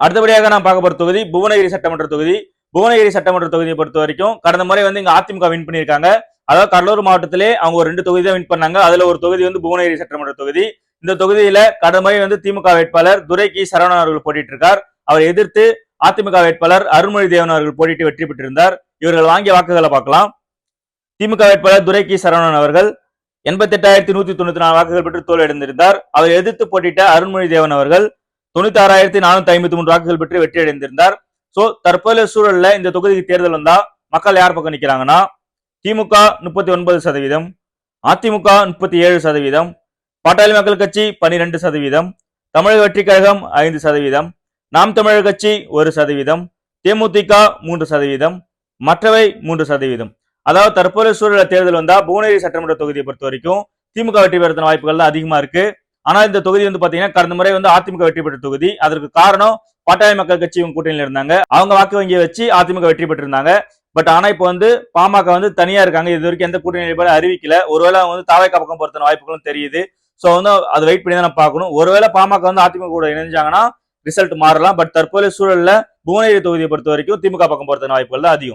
அடுத்தபடியாக நான் பார்க்க போகிற தொகுதி புவனகிரி சட்டமன்ற தொகுதி. புவனகிரி சட்டமன்ற தொகுதியை பொறுத்த வரைக்கும் கடந்த முறை வந்து இங்க அதிமுக வின் பண்ணியிருக்காங்க. அதாவது கடலூர் மாவட்டத்திலே அவங்க ஒரு ரெண்டு தொகுதி தான் வின் பண்ணாங்க. அதுல ஒரு தொகுதி வந்து புவனகிரி சட்டமன்ற தொகுதி. இந்த தொகுதியில கடந்த முறை வந்து திமுக வேட்பாளர் துரை கி சரவணன் அவர்கள் போட்டிட்டு இருக்கார் அவரை எதிர்த்து அதிமுக வேட்பாளர் அருள்மொழி தேவன் அவர்கள் போட்டிட்டு வெற்றி பெற்றிருந்தார். இவர்கள் வாங்கிய வாக்குகளை பார்க்கலாம். திமுக வேட்பாளர் துரை கி சரவணன் அவர்கள் எண்பத்தி எட்டாயிரத்தி நூத்தி தொண்ணூத்தி நாலு வாக்குகள் பெற்று தோல்வியடைந்திருந்தார். அவர் எதிர்த்து போட்டிட்ட அருண்மொழி தேவன் அவர்கள் தொண்ணூத்தி ஆறாயிரத்தி நானூத்தி ஐம்பத்தி மூன்று வாக்குகள் பெற்று வெற்றி அடைந்திருந்தார் சோ தற்போதைய சூழல்ல இந்த தொகுதிக்கு தேர்தல் வந்தா மக்கள் யார் பக்கம் நிக்கிறாங்கன்னா திமுக முப்பத்தி ஒன்பது சதவீதம் அதிமுக முப்பத்தி ஏழு சதவீதம் பாட்டாளி மக்கள் கட்சி பனிரெண்டு சதவீதம் தமிழக வெற்றிக் கழகம் ஐந்து சதவீதம் நாம் தமிழர் கட்சி ஒரு சதவீதம் தேமுதிக மூன்று சதவீதம் மற்றவை மூன்று சதவீதம். அதாவது தற்போதைய சூழல தேர்தல் வந்தா புவனகிரி சட்டமன்ற தொகுதியை பொறுத்த வரைக்கும் திமுக வெற்றி பெறத்தின வாய்ப்புகள் தான் அதிகமா இருக்கு. ஆனா இந்த தொகுதி வந்து பாத்தீங்கன்னா கடந்த முறை வந்து அதிமுக வெற்றி பெற்ற தொகுதி. அதற்கு காரணம் பாட்டாளி மக்கள் கட்சி இவங்க இருந்தாங்க. அவங்க வாக்கு வங்கியை வச்சு அதிமுக வெற்றி பெற்றிருந்தாங்க. பட் ஆனா இப்போ வந்து பாமக வந்து தனியா இருக்காங்க. இது வரைக்கும் எந்த கூட்டணி நிலைப்பாடு அறிவிக்கல. ஒருவேளை அவங்க வந்து தாவைக்கா பக்கம் பொறுத்தன வாய்ப்புகளும் தெரியுது. சோ வந்து அது வெயிட் பண்ணி தான் பார்க்கணும். ஒருவேளை பாமக வந்து அதிமுக கூட இணைஞ்சாங்கன்னா ரிசல்ட் மாறலாம். பட் தற்போதைய சூழல்ல புவனகிரி தொகுதியை பொறுத்த வரைக்கும் திமுக பக்கம் பொறுத்தன வாய்ப்புகள் தான் அதிகம்.